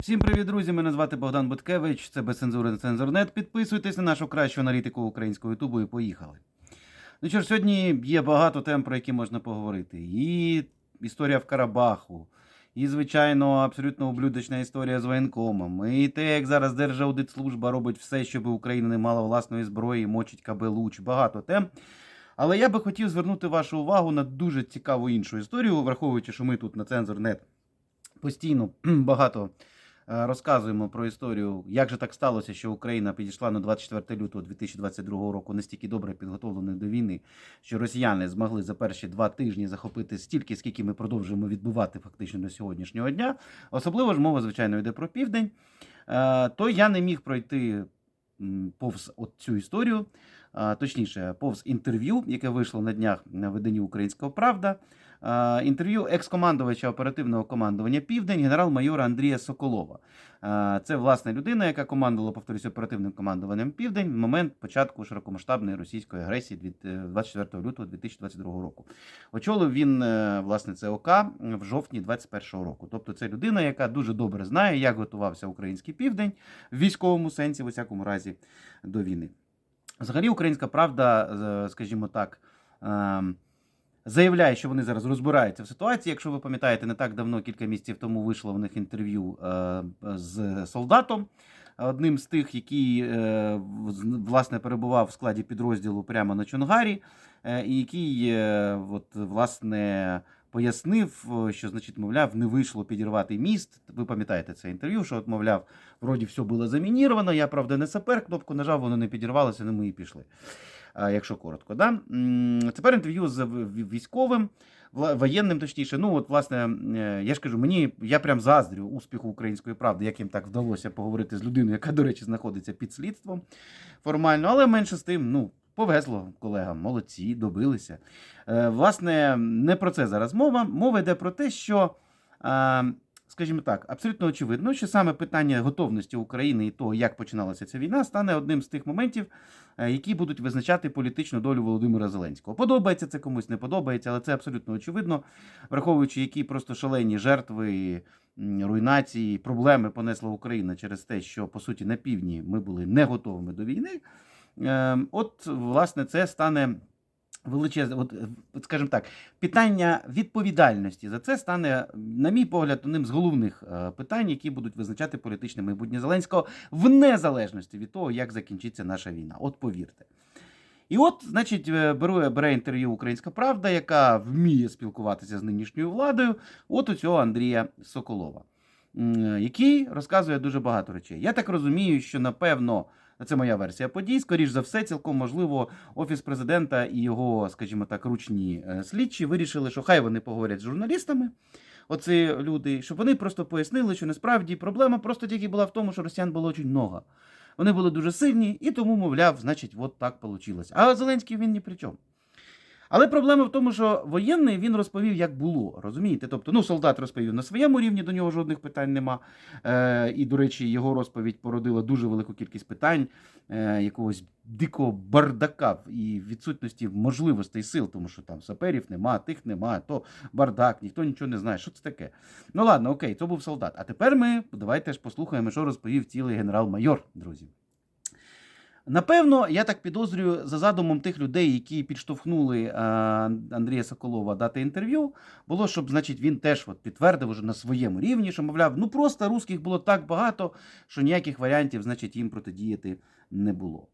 Всім привіт, друзі! Мене звати Богдан Буткевич. Це без цензури на цензурнет. Підписуйтесь на нашу кращу аналітику українського ютубу і поїхали. Ну що ж, сьогодні є багато тем, про які можна поговорити. І історія в Карабаху, і, звичайно, абсолютно ублюдочна історія з воєнкомом. І те, як зараз Держаудитслужба робить все, щоб Україна не мала власної зброї, мочить КБ Луч. Багато тем. Але я би хотів звернути вашу увагу на дуже цікаву іншу історію, враховуючи, що ми тут на цензурнет постійно багато розказуємо про історію, як же так сталося, що Україна підійшла на 24 лютого 2022 року настільки добре підготовленою до війни, що росіяни змогли за перші два тижні захопити стільки, скільки ми продовжуємо відбувати фактично до сьогоднішнього дня. Особливо ж мова, звичайно, йде про південь. Е, То я не міг пройти повз от цю історію, точніше, повз інтерв'ю, яке вийшло на днях на виданні Українського Правда. А, Інтерв'ю екс-командувача оперативного командування Південь генерал-майора Андрія Соколова. Це власне людина, яка командувала, повторюсь, оперативним командуванням Південь в момент початку широкомасштабної російської агресії від е, 24 лютого 2022 року. Очолив він е, власне це ОК в жовтні 2021 року. Тобто, це людина, яка дуже добре знає, як готувався український південь в військовому сенсі, в усякому разі, до війни. Взагалі, українська правда, е, скажімо так, ем, заявляє, що вони зараз розбираються в ситуації. Якщо ви пам'ятаєте, не так давно, кілька місяців тому вийшло в них інтерв'ю е, з солдатом, одним з тих, який е, власне перебував в складі підрозділу прямо на Чонгарі, е, і який от, власне. Пояснив, що значить, мовляв, не вийшло підірвати міст. Ви пам'ятаєте це інтерв'ю, що от, мовляв, вроді все було замініровано. Я правда не сапер, кнопку нажав, воно не підірвалося, ну ми і пішли. А, якщо коротко, да? Тепер інтерв'ю з військовим, воєнним, точніше. Ну, от, власне, е, я ж кажу, мені я прям заздрю успіху української правди, як їм так вдалося поговорити з людиною, яка, до речі, знаходиться під слідством формально, але менше з тим, ну. Повезло колегам, молодці, добилися. Е, власне, не про це зараз мова. Мова йде про те, що, е, скажімо так, абсолютно очевидно, що саме питання готовності України і того, як починалася ця війна, стане одним з тих моментів, е, які будуть визначати політичну долю Володимира Зеленського. Подобається це комусь, не подобається, але це абсолютно очевидно, враховуючи, які просто шалені жертви, руйнації, проблеми понесла Україна через те, що по суті на півдні ми були не готовими до війни. Е, От, власне, це стане. Величезне, от, е, от, скажімо так, питання відповідальності за це стане, на мій погляд, одним з головних е, питань, які будуть визначати політичне майбутнє Зеленського в незалежності від того, як закінчиться наша війна. От повірте. І от, значить, е, беру, бере інтерв'ю Українська Правда, яка вміє спілкуватися з нинішньою владою, от у цього Андрія Соколова, який розказує дуже багато речей. Я так розумію, що напевно. Це моя версія подій. Скоріш за все, цілком можливо, офіс президента і його, скажімо так, ручні е, слідчі вирішили, що хай вони поговорять з журналістами. Оці люди, щоб вони просто пояснили, що насправді проблема просто тільки була в тому, що росіян було дуже много. Вони були дуже сильні, і тому, мовляв, значить, от так вийшло. А Зеленський він ні при чому. Але проблема в тому, що воєнний він розповів, як було. Розумієте? Тобто, ну, солдат розповів на своєму рівні, до нього жодних питань нема. Е, і, до речі, його розповідь породила дуже велику кількість питань, е, якогось дикого бардака і відсутності можливостей сил, тому що там саперів нема, тих нема, то бардак, ніхто нічого не знає. Що це таке? Ну ладно, окей, то був солдат. А тепер ми давайте ж послухаємо, що розповів цілий генерал-майор, друзі. Напевно, я так підозрюю, за задумом тих людей, які підштовхнули е, Андрія Соколова дати інтерв'ю, було, щоб, значить, він теж от підтвердив уже на своєму рівні, що, мовляв, ну просто русських було так багато, що ніяких варіантів, значить, їм протидіяти не було.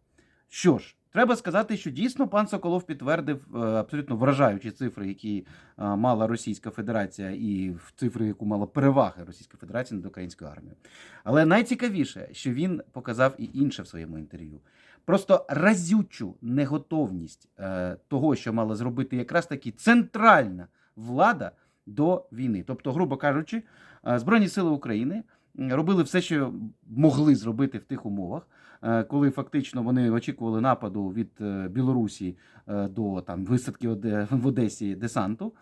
Що ж, треба сказати, що дійсно пан Соколов підтвердив е, абсолютно вражаючі цифри, які е, мала Російська Федерація, і в цифри, яку мала переваги Російська Федерація над українською армією. Але найцікавіше, що він показав і інше в своєму інтерв'ю. Просто разючу неготовність е, того, що мала зробити якраз таки центральна влада до війни. Тобто, грубо кажучи, е, Збройні Сили України робили все, що могли зробити в тих умовах, е, коли фактично вони очікували нападу від е, Білорусі е, до там висадки в Одесі десанту,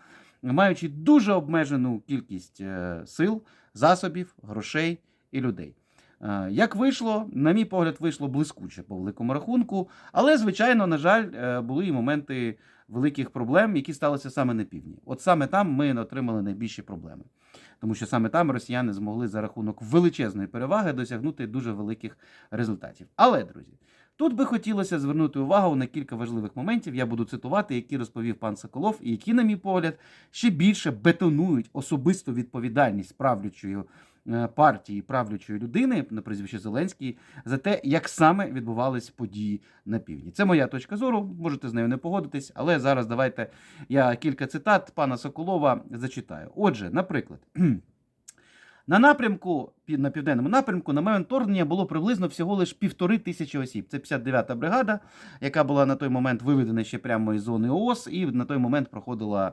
маючи дуже обмежену кількість е, сил, засобів, грошей і людей. Е, Як вийшло, на мій погляд, вийшло блискуче по великому рахунку, але, звичайно, на жаль, е, були і моменти великих проблем, які сталися саме на півдні. От саме там ми отримали найбільші проблеми. тому що саме там росіяни змогли за рахунок величезної переваги досягнути дуже великих результатів. Але, друзі, тут би хотілося звернути увагу на кілька важливих моментів. Я буду цитувати, які розповів пан Соколов, і які, на мій погляд, ще більше бетонують особисту відповідальність правлячої партії, правлячої людини на прізвище Зеленський за те, як саме відбувались події на півдні. Це моя точка зору. Можете з нею не погодитись, але зараз давайте я кілька цитат пана Соколова зачитаю. Отже, наприклад. На напрямку на південному напрямку на момент вторгнення було приблизно всього лише півтори тисячі осіб. Це 59-та бригада, яка була на той момент виведена ще прямо із зони ООС, і на той момент проходила, е,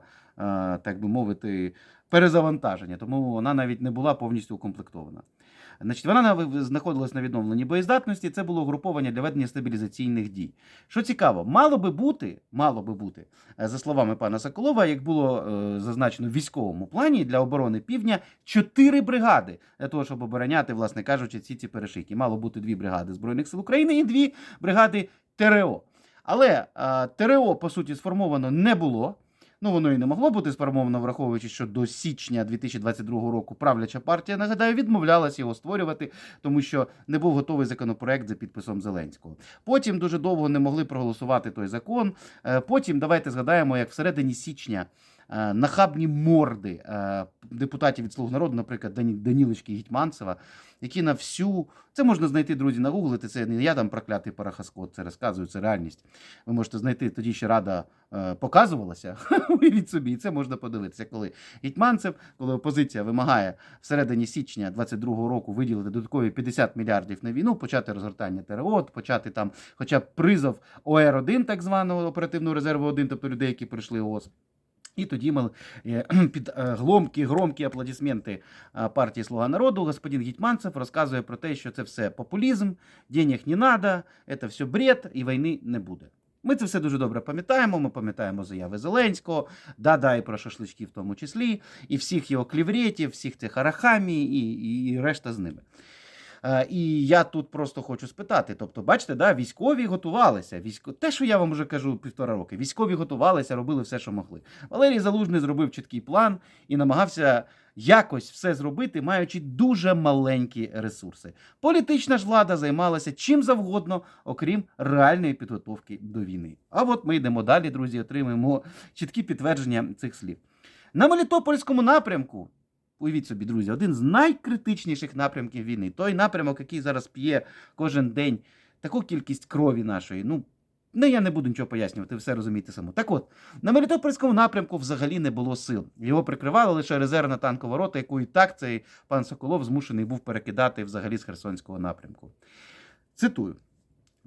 так би мовити, перезавантаження. Тому вона навіть не була повністю укомплектована. Значить, вона на- знаходилась на відновленні боєздатності. Це було угруповання для ведення стабілізаційних дій. Що цікаво, мало би бути, мало би бути, е, за словами пана Соколова, як було е, зазначено в військовому плані для оборони півдня, чотири бригади для того, щоб обороняти, власне кажучи, ці ці перешийки. Мало бути дві бригади Збройних сил України і дві бригади ТРО. Але е, ТРО, по суті, сформовано не було. Ну, воно і не могло бути сформовано, враховуючи, що до січня 2022 року правляча партія, нагадаю, відмовлялась його створювати, тому що не був готовий законопроект за підписом Зеленського. Потім дуже довго не могли проголосувати той закон. Е, Потім давайте згадаємо, як всередині січня нахабні морди е, депутатів від Слуг народу, наприклад, Дані- Данілочки і Гетьманцева, які на всю це можна знайти, друзі, нагуглити. Це не я там проклятий парахаскот, це розказую, це реальність. Ви можете знайти тоді ще рада е, показувалася. Уявіть собі, і це можна подивитися, коли Гетьманцев, коли опозиція вимагає всередині січня 22-го року виділити додаткові 50 мільярдів на війну, почати розгортання ТРО, почати там, хоча б призов ОР-1, так званого оперативного резерву 1, тобто людей, які прийшли ООС. І тоді ми е, під е, гломкі, громкі аплодисменти е, партії Слуга народу господин Гетьманцев розказує про те, що це все популізм, денег не надо, це все бред і війни не буде. Ми це все дуже добре пам'ятаємо. Ми пам'ятаємо заяви Зеленського, да-да, і про шашлички в тому числі, і всіх його клівретів, всіх цих арахамій і, і, і решта з ними. Е, І я тут просто хочу спитати: тобто, бачите, да, військові готувалися. Військо... Те, що я вам вже кажу півтора роки, військові готувалися, робили все, що могли. Валерій Залужний зробив чіткий план і намагався якось все зробити, маючи дуже маленькі ресурси. Політична ж влада займалася чим завгодно, окрім реальної підготовки до війни. А от ми йдемо далі, друзі, отримуємо чіткі підтвердження цих слів. На Мелітопольському напрямку Уявіть собі, друзі, один з найкритичніших напрямків війни. Той напрямок, який зараз п'є кожен день таку кількість крові нашої. Ну, ну я не буду нічого пояснювати, все розумієте само. Так от, на Мелітопольському напрямку взагалі не було сил. Його прикривала лише резервна танкова рота, яку і так цей пан Соколов змушений був перекидати взагалі з Херсонського напрямку. Цитую.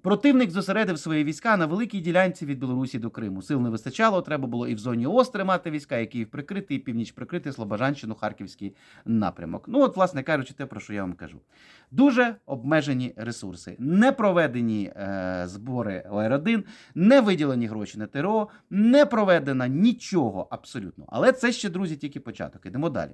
Противник зосередив свої війська на великій ділянці від Білорусі до Криму. Сил не вистачало, треба було і в зоні ООС тримати війська, і Київ прикрити, і північ прикрити, Слобожанщину, Харківський напрямок. Ну, от, власне кажучи, те, про що я вам кажу. Дуже обмежені ресурси, не проведені е, збори ОР-1, не виділені гроші на ТРО, не проведено нічого абсолютно. Але це ще, друзі, тільки початок. Ідемо далі.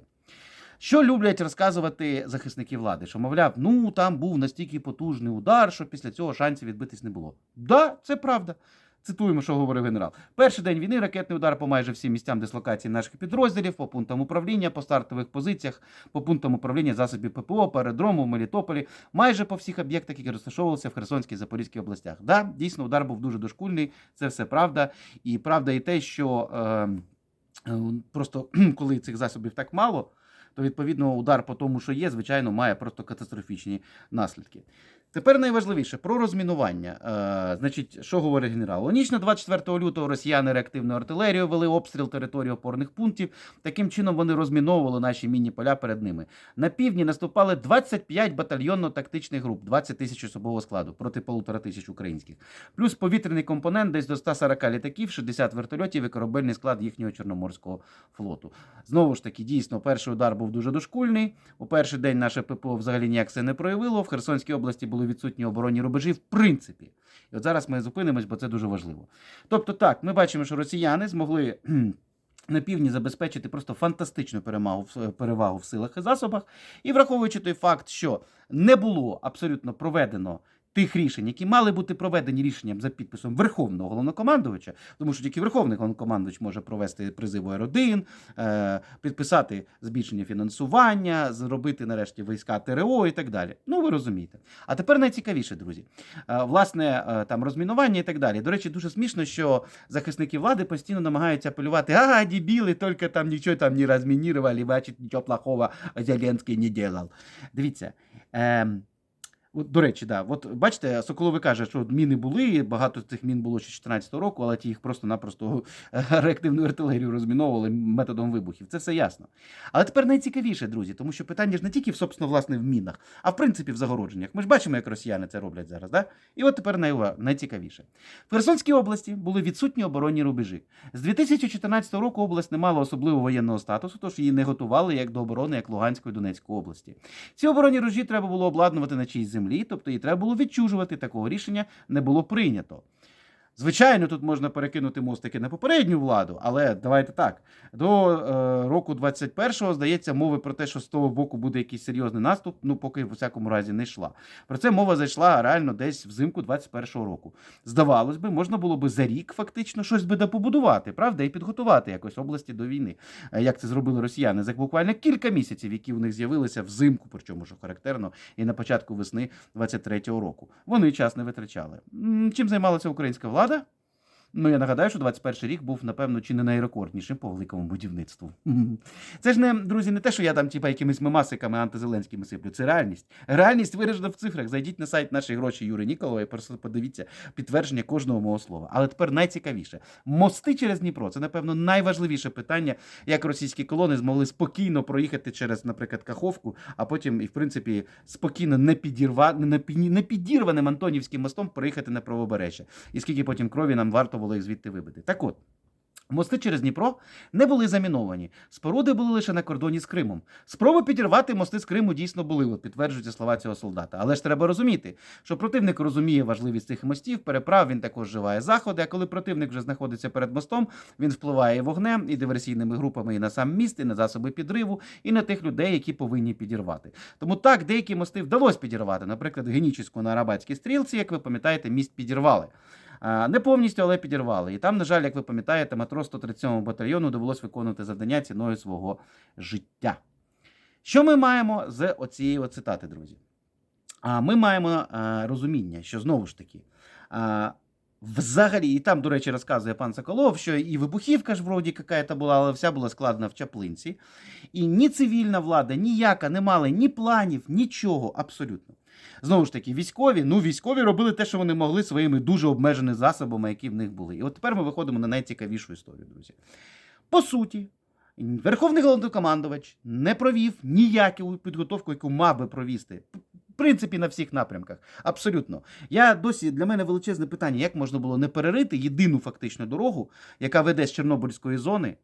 Що люблять розказувати захисники влади? Що, мовляв, ну там був настільки потужний удар, що після цього шансів відбитись не було. Да, це правда. Цитуємо, що говорив генерал. Перший день війни ракетний удар по майже всім місцям дислокації наших підрозділів, по пунктам управління, по стартових позиціях, по пунктам управління засобів ППО, по аеродрому, в Мелітополі, майже по всіх об'єктах, які розташовувалися в Херсонській Запорізькій областях. Да, дійсно, удар був дуже дошкульний, це все правда. І правда і те, що е, е, просто коли цих засобів так мало то відповідно удар по тому, що є, звичайно, має просто катастрофічні наслідки. Тепер найважливіше про розмінування. Е, значить, що говорить генерал? У ніч на 24 лютого росіяни реактивною артилерією вели обстріл території опорних пунктів. Таким чином вони розміновували наші мінні поля перед ними. На півдні наступали 25 батальйонно-тактичних груп, 20 тисяч особового складу проти полутора тисяч українських. Плюс повітряний компонент десь до 140 літаків, 60 вертольотів і корабельний склад їхнього чорноморського флоту. Знову ж таки, дійсно, перший удар був дуже дошкульний. У перший день наше ППО взагалі ніяк це не проявило. В Херсонській області були відсутні оборонні рубежі, в принципі. І от зараз ми зупинимось, бо це дуже важливо. Тобто, так, ми бачимо, що росіяни змогли. На півдні забезпечити просто фантастичну перемагу перевагу в силах і засобах, і враховуючи той факт, що не було абсолютно проведено тих рішень, які мали бути проведені рішенням за підписом Верховного головнокомандувача, тому що тільки Верховний головнокомандувач може провести призив ОР-1, е, підписати збільшення фінансування, зробити нарешті війська ТРО і так далі. Ну ви розумієте. А тепер найцікавіше, друзі. Е, власне, е, там розмінування і так далі. До речі, дуже смішно, що захисники влади постійно намагаються апелювати, ага, дебіли, тільки там нічого там не розмінірували, бачить, нічого плохого Зеленський не делав. Дивіться. Ем, до речі, да, от бачите, Соколови каже, що міни були, багато цих мін було ще 14 року, але ті їх просто-напросто реактивну артилерію розміновували методом вибухів. Це все ясно. Але тепер найцікавіше, друзі, тому що питання ж не тільки в, собственно, власне, в мінах, а в принципі в загородженнях. Ми ж бачимо, як росіяни це роблять зараз. Да? І от тепер найцікавіше. В Херсонській області були відсутні оборонні рубежі. З 2014 року область не мала особливого воєнного статусу, тож її не готували як до оборони, як Луганської Донецької області. Ці оборонні рубежі треба було обладнувати на чиїсь землі, тобто її треба було відчужувати. Такого рішення не було прийнято. Звичайно, тут можна перекинути мостики на попередню владу, але давайте так. До е, року 21-го, здається, мови про те, що з того боку буде якийсь серйозний наступ, ну поки в всякому разі не йшла. Про це мова зайшла реально десь взимку 21-го року. Здавалось би, можна було би за рік фактично щось би допобудувати, правда, і підготувати якось області до війни. Е, Як це зробили росіяни за буквально кілька місяців, які у них з'явилися взимку, причому що характерно, і на початку весни 23-го року. Вони час не витрачали. Чим займалася українська влада? Father Ну, я нагадаю, що 21 рік був, напевно, чи не найрекорднішим по великому будівництву. Це ж не, друзі, не те, що я там, типа, якимись мемасиками антизеленськими сиплю. Це реальність. Реальність виражена в цифрах. Зайдіть на сайт нашої гроші Юри Ніколова і просто подивіться підтвердження кожного мого слова. Але тепер найцікавіше: мости через Дніпро це, напевно, найважливіше питання, як російські колони змогли спокійно проїхати через, наприклад, Каховку, а потім, і в принципі, спокійно не підірва... не підірваним Антонівським мостом проїхати на правобережжя. І скільки потім крові нам варто було їх звідти вибити. Так от. Мости через Дніпро не були заміновані. Споруди були лише на кордоні з Кримом. Спроби підірвати мости з Криму дійсно були, от підтверджуються слова цього солдата. Але ж треба розуміти, що противник розуміє важливість цих мостів, переправ, він також вживає заходи. А коли противник вже знаходиться перед мостом, він впливає вогнем, і диверсійними групами і на сам міст, і на засоби підриву, і на тих людей, які повинні підірвати. Тому так деякі мости вдалося підірвати. Наприклад, Генічеську на Арабатській стрілці, як ви пам'ятаєте, міст підірвали. А, Не повністю, але підірвали. І там, на жаль, як ви пам'ятаєте, матрос 137 батальйону довелось виконувати завдання ціною свого життя. Що ми маємо з оцієї цитати, друзі? Ми маємо розуміння, що знову ж таки. Взагалі, і там, до речі, розказує пан Соколов, що і вибухівка ж вроді какая-то була, але вся була складена в чаплинці. І ні цивільна влада, ніяка не мали ні планів, нічого абсолютно. Знову ж таки, військові, ну військові робили те, що вони могли своїми дуже обмеженими засобами, які в них були. І от тепер ми виходимо на найцікавішу історію, друзі. По суті, Верховний головнокомандувач не провів ніяку підготовку, яку мав би провести. В принципі, на всіх напрямках. Абсолютно. Я досі для мене величезне питання, як можна було не перерити єдину фактичну дорогу, яка веде з Чорнобильської зони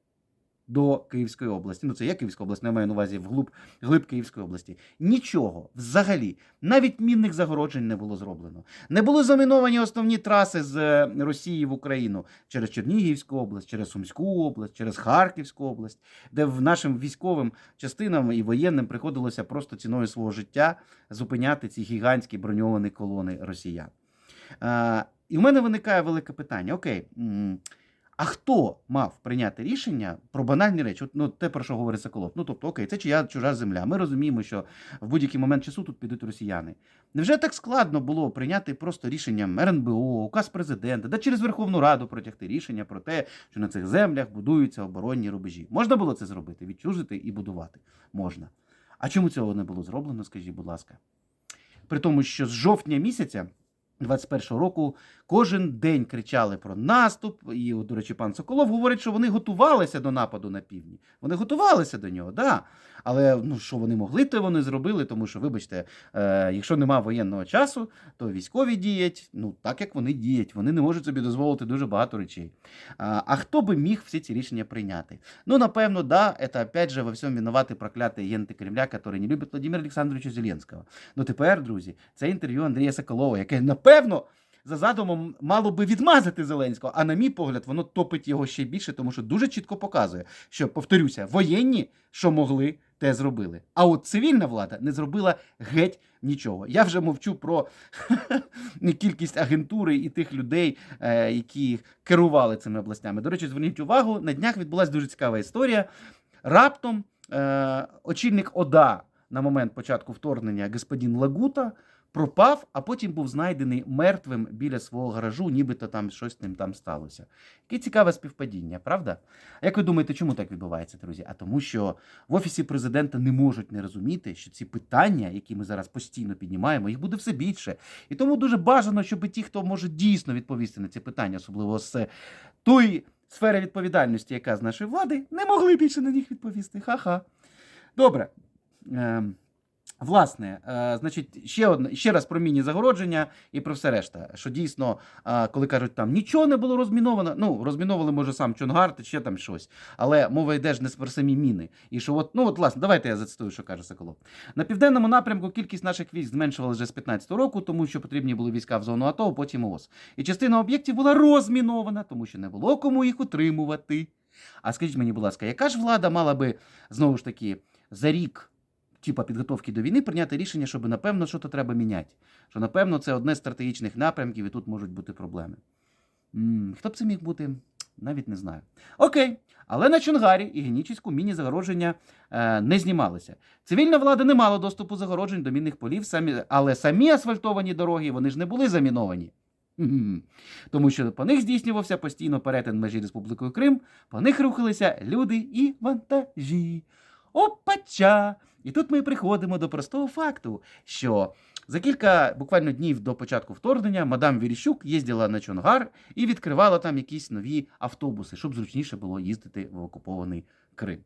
до Київської області. Ну, це є Київська область, не маю на увазі вглуб, глиб Київської області. Нічого взагалі, навіть мінних загороджень не було зроблено. Не були заміновані основні траси з е, Росії в Україну через Чернігівську область, через Сумську область, через Харківську область, де в нашим військовим частинам і воєнним приходилося просто ціною свого життя зупиняти ці гігантські броньовані колони росіян. А, і в мене виникає велике питання: окей. А хто мав прийняти рішення про банальні речі? От, ну, те, про що говорить Соколов. Ну, тобто, окей, це чия чужа земля. Ми розуміємо, що в будь-який момент часу тут підуть росіяни. Невже так складно було прийняти просто рішенням РНБО, указ президента, да через Верховну Раду протягти рішення про те, що на цих землях будуються оборонні рубежі? Можна було це зробити, відчужити і будувати? Можна. А чому цього не було зроблено, скажіть, будь ласка? При тому, що з жовтня місяця 21-го року кожен день кричали про наступ. І, от, до речі, пан Соколов говорить, що вони готувалися до нападу на півдні. Вони готувалися до нього, да. Але ну, що вони могли, то вони зробили, тому що, вибачте, е, якщо нема воєнного часу, то військові діють ну, так, як вони діють. Вони не можуть собі дозволити дуже багато речей. А, а хто би міг всі ці рішення прийняти? Ну, напевно, да, это опять же во всьому винувати проклятые єнти Кремля, які не люблять Владимира Олександровича Зеленського. Ну тепер, друзі, це інтерв'ю Андрія Соколова, яке, напевно, за задумом мало би відмазати Зеленського, а на мій погляд, воно топить його ще більше, тому що дуже чітко показує, що, повторюся, воєнні, що могли, те зробили. А от цивільна влада не зробила геть нічого. Я вже мовчу про кількість агентури і тих людей, е, які керували цими областями. До речі, зверніть увагу, на днях відбулася дуже цікава історія. Раптом е, очільник ОДА на момент початку вторгнення господин Лагута пропав, а потім був знайдений мертвим біля свого гаражу, нібито там щось з ним там сталося. Яке цікаве співпадіння, правда? А як ви думаєте, чому так відбувається, друзі? А тому, що в офісі президента не можуть не розуміти, що ці питання, які ми зараз постійно піднімаємо, їх буде все більше. І тому дуже бажано, щоб ті, хто може дійсно відповісти на ці питання, особливо з тої сфери відповідальності, яка з нашої влади, не могли більше на них відповісти. Ха-ха. Добре. Власне, е, значить, ще одне ще раз про міні-загородження і про все решта. Що дійсно, е, коли кажуть, там нічого не було розміновано, ну розміновували може сам Чонгар, чи ще там щось. Але мова йде ж не про самі міни. І що, от, ну от власне, давайте я зацитую, що каже Соколов. На південному напрямку кількість наших військ зменшувалася вже з 15 року, тому що потрібні були війська в зону АТО, потім ООС. І частина об'єктів була розмінована, тому що не було кому їх утримувати. А скажіть мені, будь ласка, яка ж влада мала би знову ж таки за рік? Типа підготовки до війни прийняти рішення, щоб напевно що то треба міняти. Що напевно це одне з стратегічних напрямків, і тут можуть бути проблеми. м хто б це міг бути? Навіть не знаю. Окей, але на Чонгарі і Генічіську міні-загородження е, не знімалися. Цивільна влада не мала доступу загороджень до мінних полів, самі, але самі асфальтовані дороги вони ж не були заміновані. Тому що по них здійснювався постійно перетин межі Республікою Крим, по них рухалися люди і вантажі. Опача! І тут ми приходимо до простого факту, що за кілька буквально днів до початку вторгнення мадам Віріщук їздила на Чонгар і відкривала там якісь нові автобуси, щоб зручніше було їздити в окупований Крим.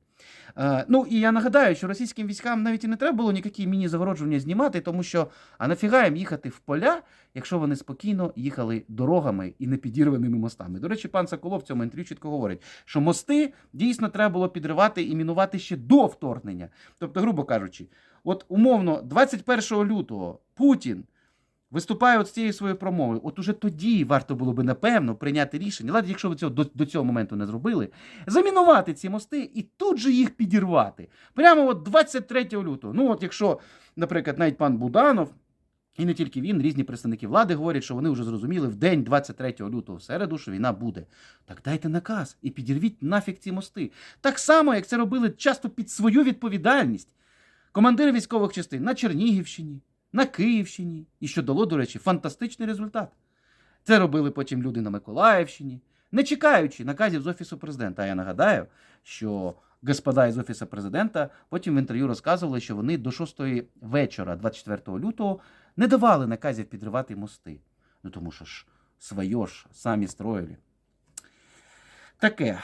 Е, ну і я нагадаю, що російським військам навіть і не треба було ніякі міні-загородження знімати, тому що а нафіга їм їхати в поля, якщо вони спокійно їхали дорогами і непідірваними мостами. До речі, пан Соколов в цьому інтерв'ю чітко говорить, що мости дійсно треба було підривати і мінувати ще до вторгнення. Тобто, грубо кажучи, от умовно, 21 лютого Путін. Виступає от з цією своєю промовою. От уже тоді варто було би напевно прийняти рішення, ладно, якщо ви цього до, до цього моменту не зробили, замінувати ці мости і тут же їх підірвати. Прямо от 23 лютого. Ну, от якщо, наприклад, навіть пан Буданов, і не тільки він, різні представники влади говорять, що вони вже зрозуміли в день 23 лютого в середу, що війна буде. Так дайте наказ і підірвіть нафіг ці мости. Так само, як це робили часто під свою відповідальність. Командири військових частин на Чернігівщині, на Київщині, і що дало, до речі, фантастичний результат. Це робили потім люди на Миколаївщині, не чекаючи наказів з Офісу президента. А я нагадаю, що господа із Офісу президента потім в інтерв'ю розказували, що вони до 6 вечора, 24 лютого, не давали наказів підривати мости. Ну тому що ж, своє ж самі строїли. Таке. Е,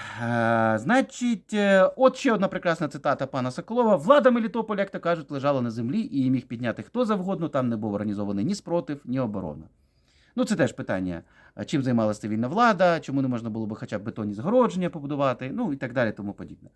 значить, е, от ще одна прекрасна цитата пана Соколова. Влада Мелітополя, як то кажуть, лежала на землі і її міг підняти хто завгодно, там не був організований ні спротив, ні оборона. Ну, це теж питання, чим займалася цивільна влада, чому не можна було би хоча б бетонні загородження побудувати, ну і так далі, тому подібне.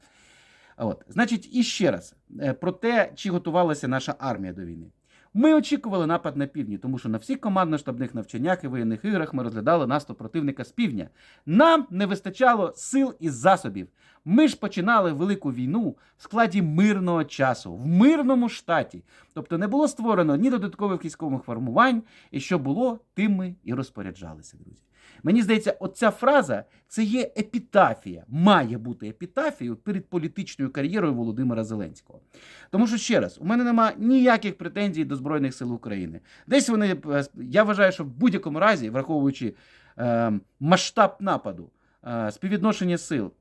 От, значить, і ще раз е, про те, чи готувалася наша армія до війни. Ми очікували напад на півдні, тому що на всіх командно-штабних навчаннях і воєнних іграх ми розглядали наступ противника з півдня. Нам не вистачало сил і засобів. Ми ж починали велику війну в складі мирного часу, в мирному штаті. Тобто не було створено ні додаткових військових формувань, і що було, тим ми і розпоряджалися, друзі. Мені здається, оця фраза це є епітафія, має бути епітафією перед політичною кар'єрою Володимира Зеленського. Тому що ще раз, у мене нема ніяких претензій до Збройних сил України. Десь вони, е, я вважаю, що в будь-якому разі, враховуючи е, масштаб нападу, е, співвідношення сил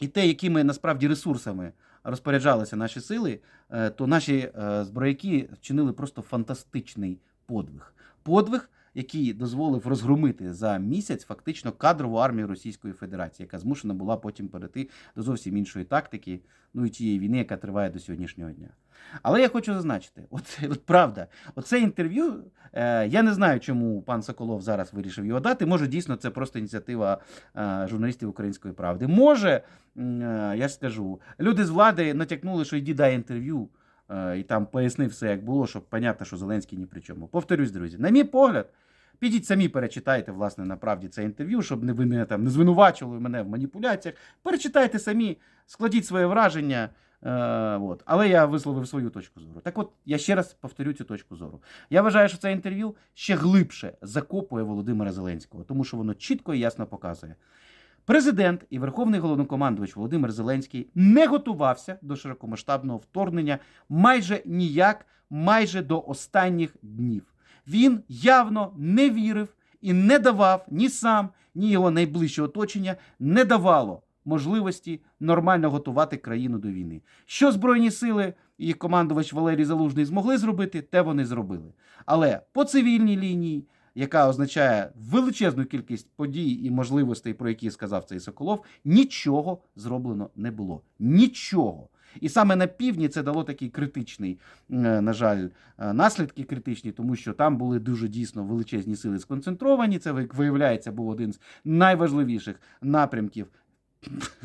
і те, якими насправді ресурсами розпоряджалися наші сили, е, то наші е, зброяки вчинили просто фантастичний подвиг. Подвиг, який дозволив розгромити за місяць фактично кадрову армію Російської Федерації, яка змушена була потім перейти до зовсім іншої тактики, ну і тієї війни, яка триває до сьогоднішнього дня. Але я хочу зазначити, от, от правда, оце інтерв'ю. Е, я не знаю, чому пан Соколов зараз вирішив його дати. Може, дійсно, це просто ініціатива е, журналістів Української правди. Може, е, я ж скажу, люди з влади натякнули, що йди дай інтерв'ю. е, І там пояснив все, як було, щоб понятно, що Зеленський ні при чому. Повторюсь, друзі, на мій погляд, підіть самі перечитайте, власне, направді це інтерв'ю, щоб не ви не, там, не звинувачували мене в маніпуляціях. Перечитайте самі, складіть своє враження. Е, от. Але я висловив свою точку зору. Так от, я ще раз повторю цю точку зору. Я вважаю, що це інтерв'ю ще глибше закопує Володимира Зеленського, тому що воно чітко і ясно показує. Президент і Верховний головнокомандувач Володимир Зеленський не готувався до широкомасштабного вторгнення майже ніяк, майже до останніх днів. Він явно не вірив і не давав ні сам, ні його найближче оточення не давало можливості нормально готувати країну до війни. Що Збройні сили і їх командувач Валерій Залужний змогли зробити, те вони зробили. Але по цивільній лінії, яка означає величезну кількість подій і можливостей, про які сказав цей Соколов, нічого зроблено не було. Нічого. І саме на півдні це дало такий критичний, е, на жаль, е, наслідки критичні, тому що там були дуже дійсно величезні сили сконцентровані. Це виявляється, був один з найважливіших напрямків.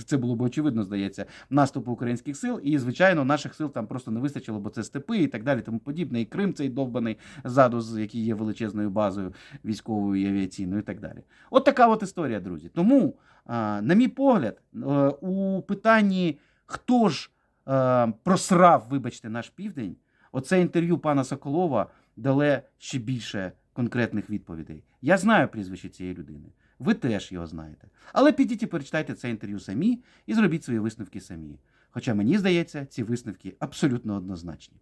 Це було б очевидно, здається, наступу українських сил. І, звичайно, наших сил там просто не вистачило, бо це степи і так далі, тому подібне. І Крим цей довбаний ззаду, з- який є величезною базою військовою і авіаційною, і так далі. От така от історія, друзі. Тому, на мій погляд, е, у питанні, хто ж е, просрав, вибачте, наш південь, оце інтерв'ю пана Соколова дало ще більше конкретних відповідей. Я знаю прізвище цієї людини. Ви теж його знаєте. Але підіть і перечитайте це інтерв'ю самі і зробіть свої висновки самі. Хоча мені здається, ці висновки абсолютно однозначні.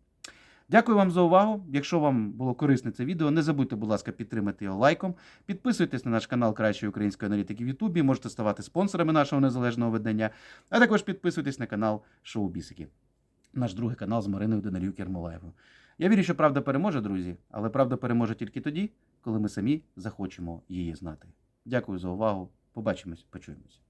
Дякую вам за увагу. Якщо вам було корисне це відео, не забудьте, будь ласка, підтримати його лайком. Підписуйтесь на наш канал Кращої української аналітики в Ютубі. Можете ставати спонсорами нашого незалежного видання, а також підписуйтесь на канал Шоу Бісики, наш другий канал з Мариною Денарюк Ярмолаєвою. Я вірю, що правда переможе, друзі, але правда переможе тільки тоді, коли ми самі захочемо її знати. Дякую за увагу. Побачимось, почуємось.